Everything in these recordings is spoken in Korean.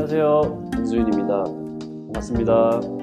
안녕하세요. 김수윤입니다. 반갑습니다.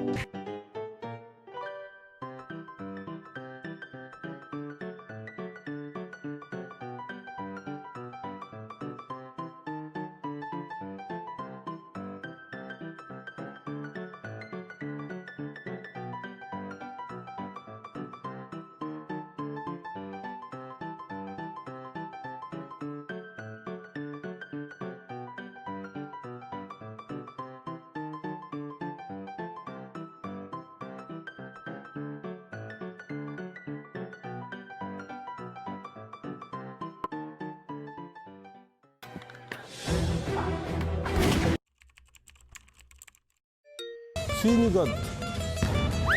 수인이가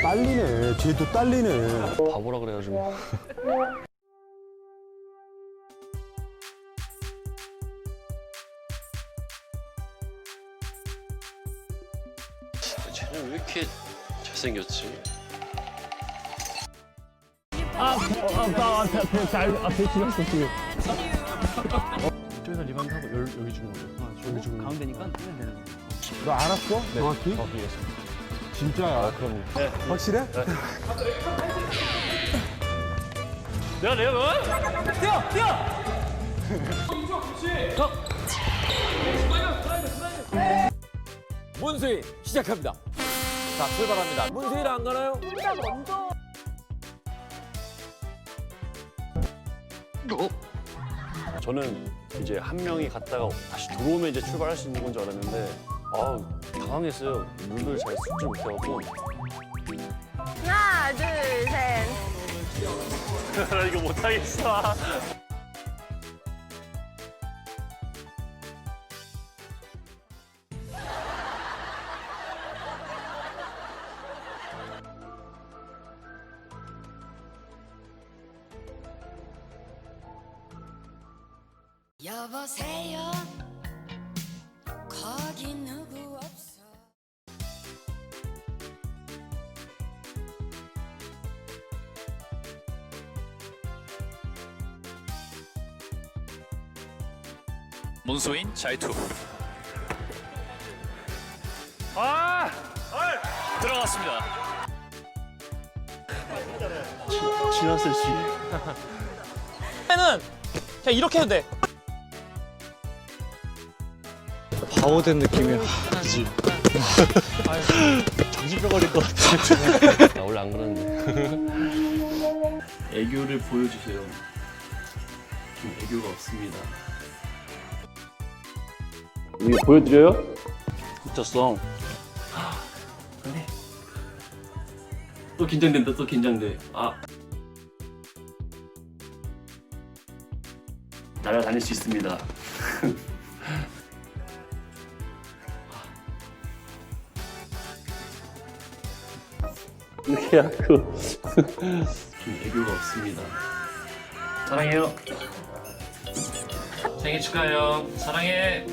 딸리네. 쟤도 딸리네. 바보라 그래가지고. 쟤는 왜 이렇게 잘생겼지? 저기서 리반드 하고 열, 여기 주는 거예요. 여기 주는 거. 가운데니까 하면 되는 거. 너 알았어? 정확히? 어, 예. 진짜야. 그럼. 확실해? 내가 내가 너? 뛰어! 뛰어! 문수인 시작합니다. 자 출발합니다. 문수인 안 가나요? 저 는 이제 한 명이 갔다가 다시 들어오면 이제 출발할 수 있는 건 줄 알았는데 아 당황했어요. 물을 잘 섞지 못해갖고 하나, 둘, 셋. 나 이거 못하겠어. 여보세요 거기 누구 없어 문수인 자이투 아! 들어갔습니다. 지났을 씨. 는 그냥 이렇게 해도 돼. 바보된 느낌이야. 그지. 정신병 걸릴 것 같아. 나 원래 안 그러는데. 애교를 보여주세요. 좀 애교가 없습니다. 이거 보여드려요? 미쳤어. 안돼. 또 긴장된다. 또 긴장돼. 아. 날아다닐 수 있습니다. 이렇게 하고 좀 애교가 없습니다. 사랑해요. 생일 축하해요. 사랑해.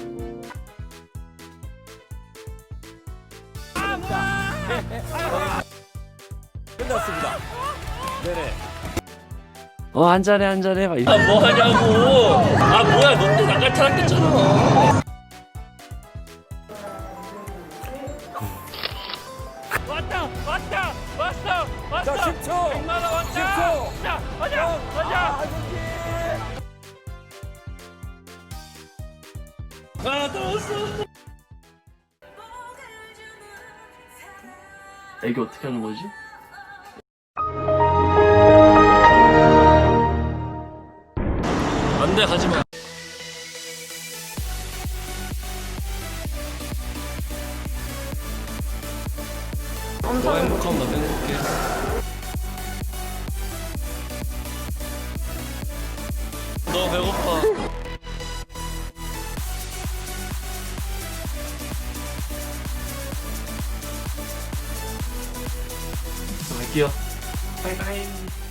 끝났습니다. 네네. 어 한 잔해 한 잔해 막 이러. 아뭐 하냐고. 아 뭐야 너때 나갈 타락했잖아. 왔다! 왔다! 왔어! 왔어! 자 10초. 100만 원 왔다! 10초. 자, 가자! 가자! 아 떨었어. 애교 어떻게 하는 거지? 안돼 가지마. 너 행복하면 나도 행복해. 너 배고파. 갈게요. 바이바이.